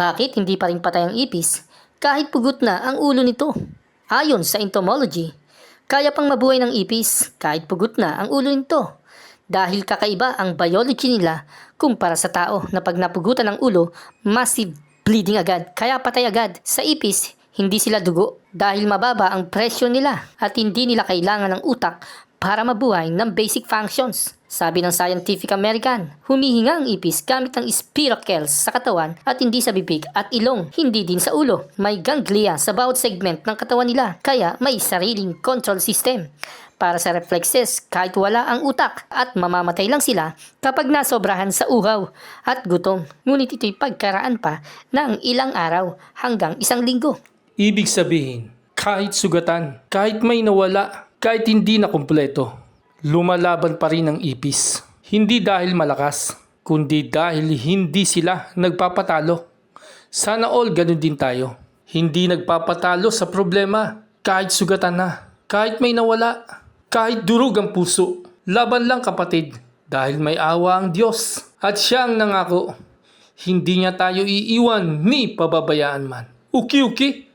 Bakit hindi pa rin patay ang ipis kahit pugot na ang ulo nito? Ayon sa entomology, kaya pang mabuhay ng ipis kahit pugot na ang ulo nito. Dahil kakaiba ang biology nila kumpara sa tao na pag napugutan ng ulo, massive bleeding agad kaya patay agad. Sa ipis, hindi sila dugo dahil mababa ang presyo nila at hindi nila kailangan ng utak para mabuhay ng basic functions. Sabi ng Scientific American, humihinga ang ipis gamit ang spiracles sa katawan at hindi sa bibig at ilong, hindi din sa ulo. May ganglia sa bawat segment ng katawan nila, kaya may sariling control system. Para sa reflexes, kahit wala ang utak at mamamatay lang sila kapag nasobrahan sa uhaw at gutom. Ngunit ito'y pagkaraan pa ng ilang araw hanggang isang linggo. Ibig sabihin, kahit sugatan, kahit may nawala, kahit hindi na kumpleto, lumalaban pa rin ang ipis. Hindi dahil malakas, kundi dahil hindi sila nagpapatalo. Sana all ganun din tayo. Hindi nagpapatalo sa problema, kahit sugatan na, kahit may nawala, kahit durog ang puso. Laban lang kapatid, dahil may awa ang Diyos. At siya ang nangako, hindi niya tayo iiwan ni pababayaan man. Uki-uki,